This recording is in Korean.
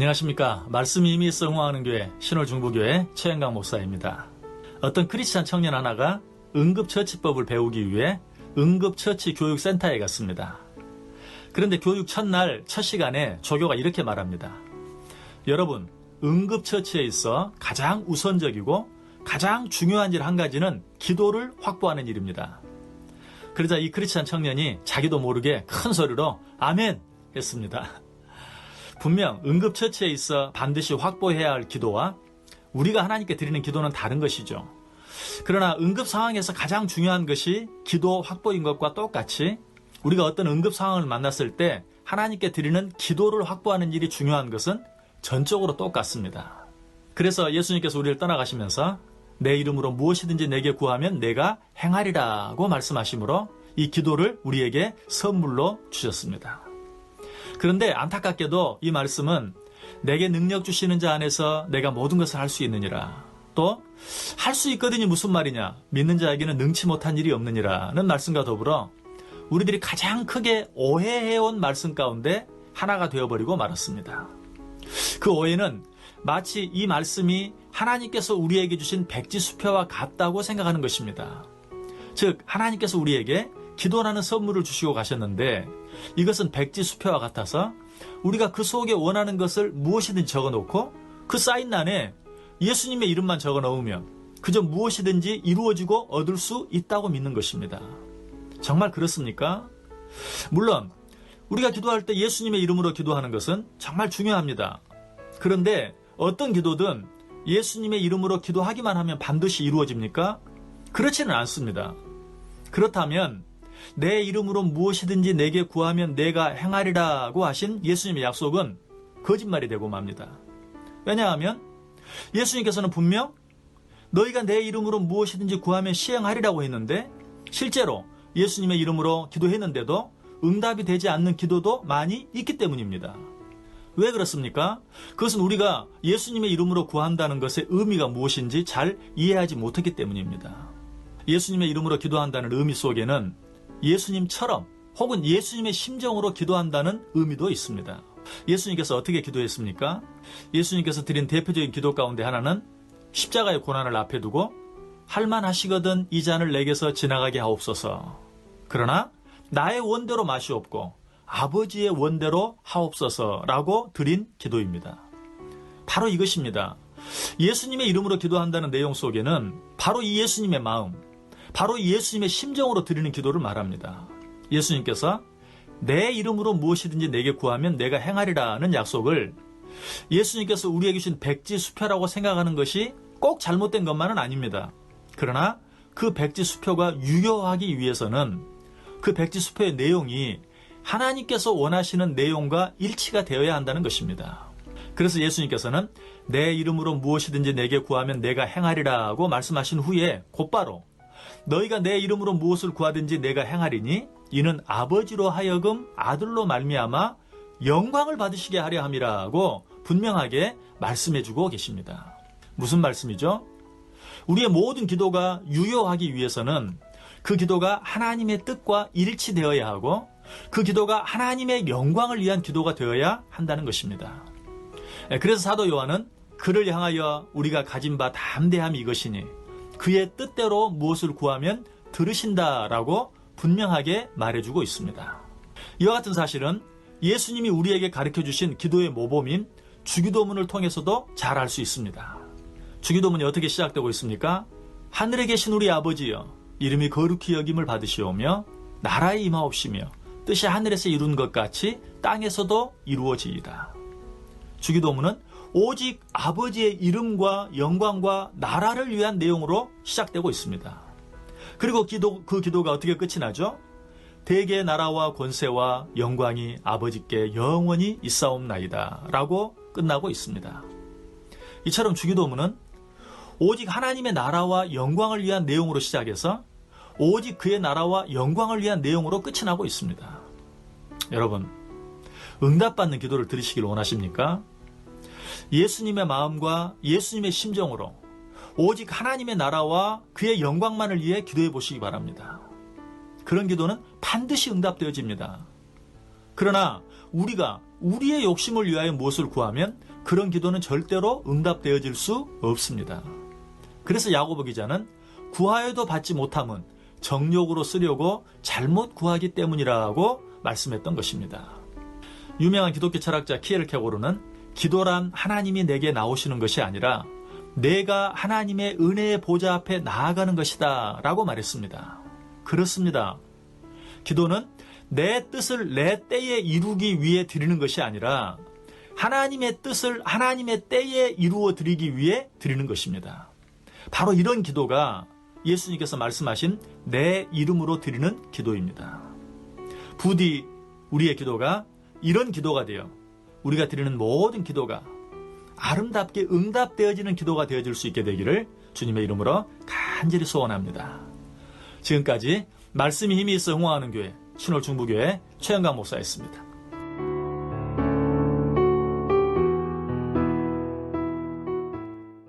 안녕하십니까. 말씀이 이미 성공하는 교회 신월중부교회 최영강 목사입니다. 어떤 크리스찬 청년 하나가 응급처치법을 배우기 위해 응급처치 교육센터에 갔습니다. 그런데 교육 첫날 첫 시간에 조교가 이렇게 말합니다. 여러분, 응급처치에 있어 가장 우선적이고 가장 중요한 일 한 가지는 기도를 확보하는 일입니다. 그러자 이 크리스찬 청년이 자기도 모르게 큰 소리로 아멘 했습니다. 분명 응급처치에 있어 반드시 확보해야 할 기도와 우리가 하나님께 드리는 기도는 다른 것이죠. 그러나 응급 상황에서 가장 중요한 것이 기도 확보인 것과 똑같이 우리가 어떤 응급 상황을 만났을 때 하나님께 드리는 기도를 확보하는 일이 중요한 것은 전적으로 똑같습니다. 그래서 예수님께서 우리를 떠나가시면서 내 이름으로 무엇이든지 내게 구하면 내가 행하리라고 말씀하시므로 이 기도를 우리에게 선물로 주셨습니다. 그런데 안타깝게도 이 말씀은 내게 능력 주시는 자 안에서 내가 모든 것을 할 수 있느니라. 또 할 수 있거든이 무슨 말이냐? 믿는 자에게는 능치 못한 일이 없느니라는 말씀과 더불어 우리들이 가장 크게 오해해온 말씀 가운데 하나가 되어버리고 말았습니다. 그 오해는 마치 이 말씀이 하나님께서 우리에게 주신 백지수표와 같다고 생각하는 것입니다. 즉 하나님께서 우리에게 기도라는 선물을 주시고 가셨는데 이것은 백지 수표와 같아서 우리가 그 속에 원하는 것을 무엇이든지 적어놓고 그 사인란에 예수님의 이름만 적어 넣으면 그저 무엇이든지 이루어지고 얻을 수 있다고 믿는 것입니다. 정말 그렇습니까? 물론 우리가 기도할 때 예수님의 이름으로 기도하는 것은 정말 중요합니다. 그런데 어떤 기도든 예수님의 이름으로 기도하기만 하면 반드시 이루어집니까? 그렇지는 않습니다. 그렇다면 내 이름으로 무엇이든지 내게 구하면 내가 행하리라고 하신 예수님의 약속은 거짓말이 되고 맙니다. 왜냐하면 예수님께서는 분명 너희가 내 이름으로 무엇이든지 구하면 시행하리라고 했는데 실제로 예수님의 이름으로 기도했는데도 응답이 되지 않는 기도도 많이 있기 때문입니다. 왜 그렇습니까? 그것은 우리가 예수님의 이름으로 구한다는 것의 의미가 무엇인지 잘 이해하지 못했기 때문입니다. 예수님의 이름으로 기도한다는 의미 속에는 예수님처럼 혹은 예수님의 심정으로 기도한다는 의미도 있습니다. 예수님께서 어떻게 기도했습니까? 예수님께서 드린 대표적인 기도 가운데 하나는 십자가의 고난을 앞에 두고 할만하시거든 이 잔을 내게서 지나가게 하옵소서. 그러나 나의 원대로 마시옵고 아버지의 원대로 하옵소서라고 드린 기도입니다. 바로 이것입니다. 예수님의 이름으로 기도한다는 내용 속에는 바로 이 예수님의 마음, 바로 이 예수님의 심정으로 드리는 기도를 말합니다. 예수님께서 내 이름으로 무엇이든지 내게 구하면 내가 행하리라는 약속을 예수님께서 우리에게 주신 백지수표라고 생각하는 것이 꼭 잘못된 것만은 아닙니다. 그러나 그 백지수표가 유효하기 위해서는 그 백지수표의 내용이 하나님께서 원하시는 내용과 일치가 되어야 한다는 것입니다. 그래서 예수님께서는 내 이름으로 무엇이든지 내게 구하면 내가 행하리라고 말씀하신 후에 곧바로 너희가 내 이름으로 무엇을 구하든지 내가 행하리니 이는 아버지로 하여금 아들로 말미암아 영광을 받으시게 하려 함이라고 분명하게 말씀해 주고 계십니다. 무슨 말씀이죠? 우리의 모든 기도가 유효하기 위해서는 그 기도가 하나님의 뜻과 일치되어야 하고 그 기도가 하나님의 영광을 위한 기도가 되어야 한다는 것입니다. 그래서 사도 요한은 그를 향하여 우리가 가진 바 담대함이 이것이니 그의 뜻대로 무엇을 구하면 들으신다라고 분명하게 말해주고 있습니다. 이와 같은 사실은 예수님이 우리에게 가르쳐 주신 기도의 모범인 주기도문을 통해서도 잘 알 수 있습니다. 주기도문이 어떻게 시작되고 있습니까? 하늘에 계신 우리 아버지여 이름이 거룩히 여김을 받으시오며 나라에 임하옵시며 뜻이 하늘에서 이룬 것 같이 땅에서도 이루어지이다. 주기도문은 오직 아버지의 이름과 영광과 나라를 위한 내용으로 시작되고 있습니다. 그리고 기도, 그 기도가 어떻게 끝이 나죠? 대개의 나라와 권세와 영광이 아버지께 영원히 있사옵나이다. 라고 끝나고 있습니다. 이처럼 주기도문은 오직 하나님의 나라와 영광을 위한 내용으로 시작해서 오직 그의 나라와 영광을 위한 내용으로 끝이 나고 있습니다. 여러분, 응답받는 기도를 들으시길 원하십니까? 예수님의 마음과 예수님의 심정으로 오직 하나님의 나라와 그의 영광만을 위해 기도해 보시기 바랍니다. 그런 기도는 반드시 응답되어집니다. 그러나 우리가 우리의 욕심을 위하여 무엇을 구하면 그런 기도는 절대로 응답되어질 수 없습니다. 그래서 야고보 기자는 구하여도 받지 못함은 정욕으로 쓰려고 잘못 구하기 때문이라고 말씀했던 것입니다. 유명한 기독교 철학자 키엘 케고르는 기도란 하나님이 내게 나오시는 것이 아니라 내가 하나님의 은혜의 보좌 앞에 나아가는 것이다 라고 말했습니다. 그렇습니다. 기도는 내 뜻을 내 때에 이루기 위해 드리는 것이 아니라 하나님의 뜻을 하나님의 때에 이루어 드리기 위해 드리는 것입니다. 바로 이런 기도가 예수님께서 말씀하신 내 이름으로 드리는 기도입니다. 부디 우리의 기도가 이런 기도가 되어 우리가 드리는 모든 기도가 아름답게 응답되어지는 기도가 되어질 수 있게 되기를 주님의 이름으로 간절히 소원합니다. 지금까지 말씀이 힘이 있어 응원하는 교회 신월 중부교회 최영강 목사였습니다.